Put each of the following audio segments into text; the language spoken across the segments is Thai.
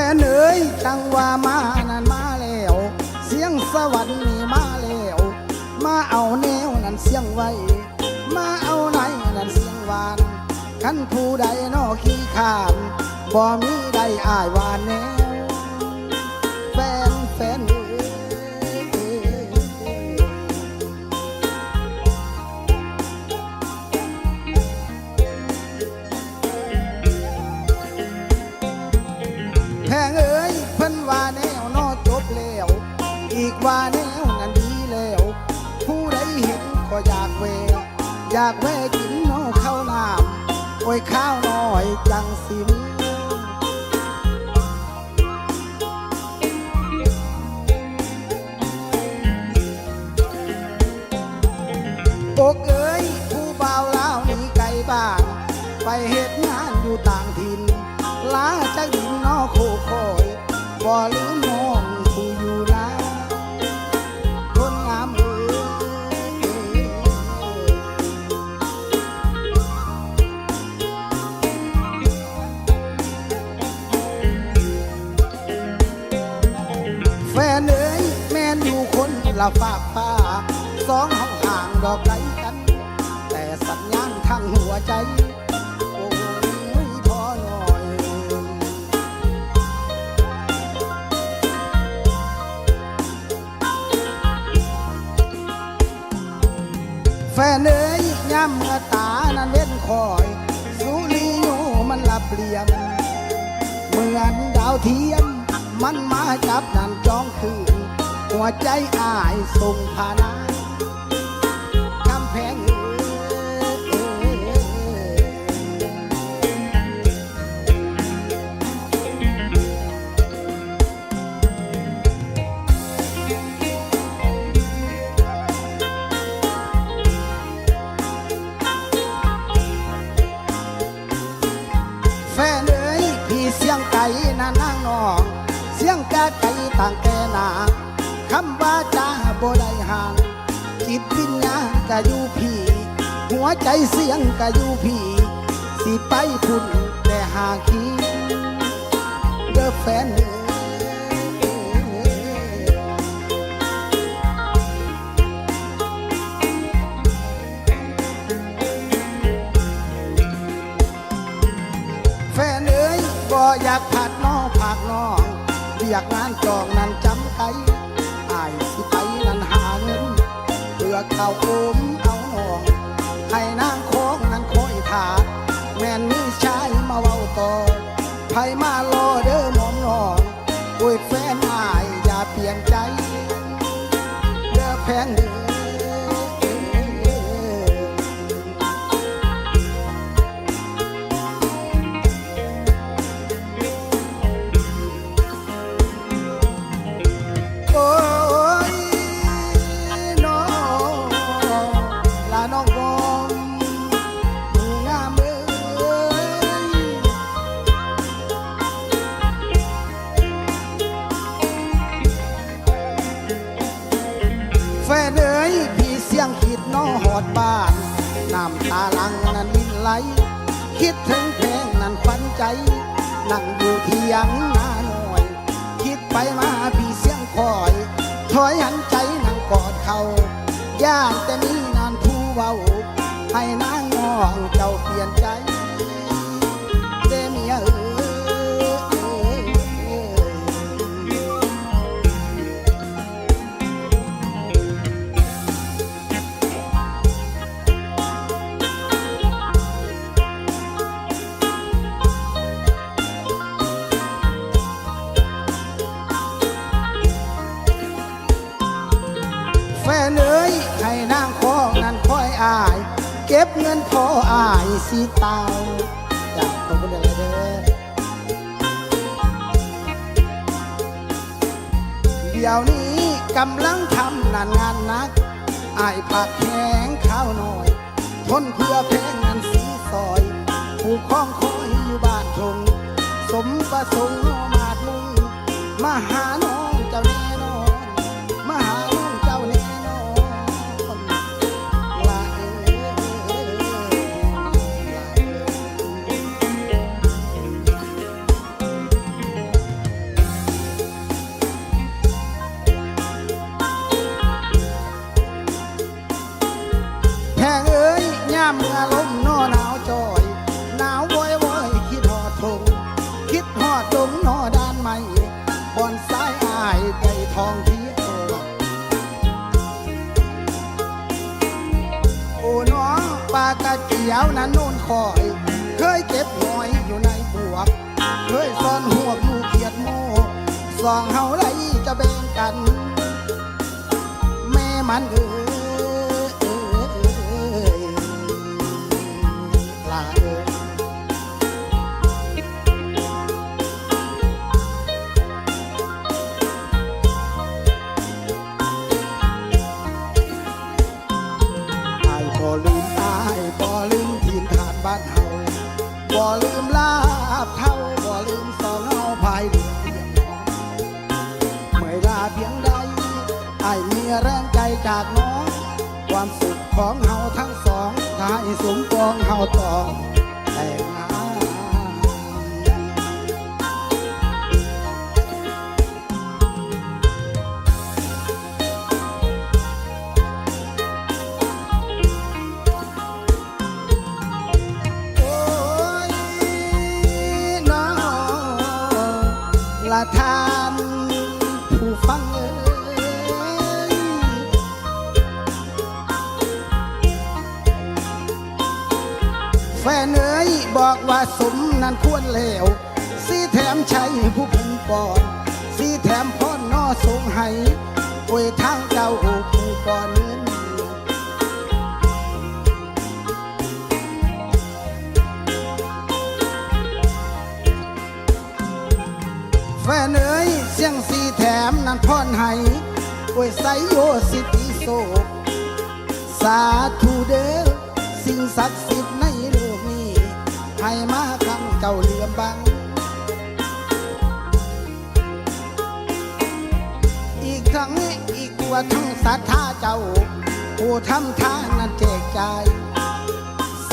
ฟนเอ๋ยจังว่ามานั้นมาแล้ว เสียงสวรรค์นี่มาแล้ว มาเอาแนวนั้นเสียงไว้ มาเอาไหนนั้นเสียงหวานขันผู้ใดนอขี้ขานบ่มีใดอายหวานแนวแฟนแฟน อยากแวะกินนอข้าวน้ำโอ้ยข้าวน้อยจังสิมอกเอ้ยผู้บ่าวลาวนีไกลบ้าน ไปเหตุงานอยู่ต่างถิ่นลาจากดินนอโคคอยบ่ลืมน้อง แฟนเอ้ยแม่นอยู่คนละฝากฟ้าสองห้องห่างดอกไกลกัน แต่สัญญาณทางหัวใจ โอ้ยพอหน่อย แฟนเอ้ยย่ำเมื่อตานั้นเล่นคอย สุริโยมันลับเหลี่ยมเหมือนดาวเทียม มันมาจับนันจองคืน หัวใจอายส่งพานาคำแพงเอ้ยแฟนเอ้ยพี่เสียงไก่น่ะนางนอง ต่างแก่นาคำว่าจ้าบ่ได้ห่างจิตวิญญาณก็อยู่พี่ หัวใจเสียงก็อยู่พี่ สิไปพุ่นแต่หาคีเด้อแฟนเอ้ ยกงานจองนั้นจำไกอายสิไปนั้นหาเงินเพื่อเข้าวโอมเอาน้องให้นางของนั้นคอยถาแม่นมีชายมาเว้าต่อไผมารอเด้อหมอมน้องอวยแฟน คิดถึงเพลงนั้นฝันใจ นั่งอยู่เที่ยงนาหน่อย คิดไปมาพี่เสียงคอย ถอยหันใจนั่งกอดเขาย่านแต่มีนานผู้เว้า เก็บเงินพออายสิตายากตรงบนเลยเด้อเดี๋ยวนี้กำลังทำนานงานหนักอายผักแห้งข้าวหน่อย ทนเพื่อเพลงนั้นสีซอยผู้คล้องคอยอยู่บ้านทงสมประสงค์มาดมุงมาหา องเที่ยวโอ้น้องปลากระเจียวนั้นโน่นคอย เคยเก็บหอยอยู่ในบวก เคยซ่อนหัวลูกเขียดโมสองเฮาไรจะแบ่งกัน แม่มันเออ บเท่าบ่ลืมสองเอาภายเรือเียงน้องเมื่อลาเพียงใดไอ้เมีแรงใจจากน้อง ความสุขของเฮาทั้งสองท้ายสมปองเฮาต่อ แฟนเอ๋ยบอกว่าสมนั้นควรแล้วสีแถมใช้ผู้เป็นปอนสีแถมพ่อนนอสงให้อวยทางเจ้าผู้ปอนเงินแฟนเอ๋ยเสียงสีแถมนั้นพรให้อวยใสโยสิติโศกสาธุเด้อสิ่งศักดิ์ ให้มาคังเจ้าเหลือมบัง อีกทั้งอีกว่าทั้งศรัทธาเจ้าผู้ทำทานนั้นแจกจ่าย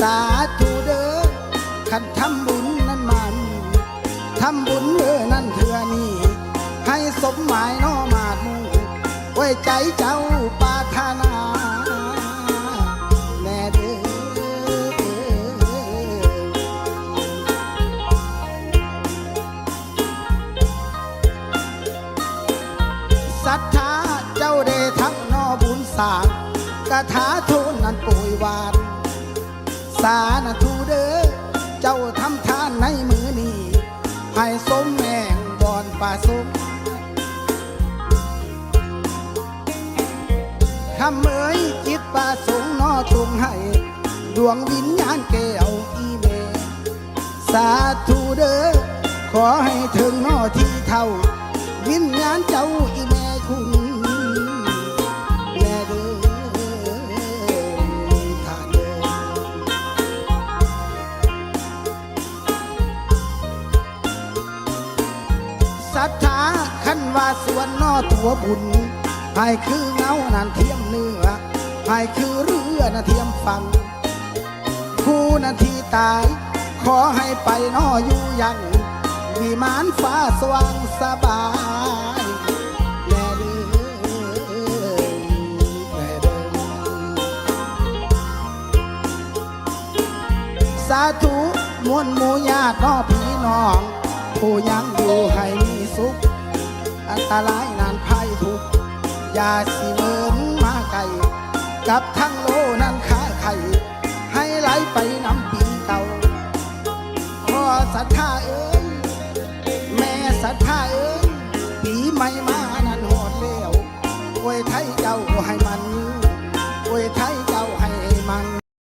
สาธุเด้อขันทำบุญนั้นมันทำบุญเมื่อนั้นเถื่อนี้ให้สมหมายน้อมาดมุ่งไว้ใจเจ้าปารถนา สางกระถาโทนนั้นป่วยวานสาณทูเด้อเจ้าทำทานในมือนี้ให้สมแมงบอนป่าสมคำเอ๋ยจิตป่าสงนอจงให้ ดวงวิญญาณแก้วอีเมสาธุเด้อขอให้ถึงนอที่เท่า วิญญาณเจ้าอีแม่ ศรัทธาขันว่าสวนนอตัวบุญให้คือเงานันเทียมเนื้อให้คือเรือนาเทียมฟังผู้นาทีตาย ขอให้ไปนออยู่ยังวิมานฟ้าสว่างสบายแน่เด้อแน่เด้อสาธุมวลหมูญาติน้อพี่น้องผู้ยังอยู่ให้ สุข อันตรายนานภัยทุกอย่าสิเมินมาไกลกับทั้งโลนั้นค้าไข่ให้ไหลไปนำปีเก่าขอศรัทธาเอ้ยแม่ศรัทธาเอ้ยปีใหม่มานั้นหอดแล้วอวยไทยเจ้าให้มา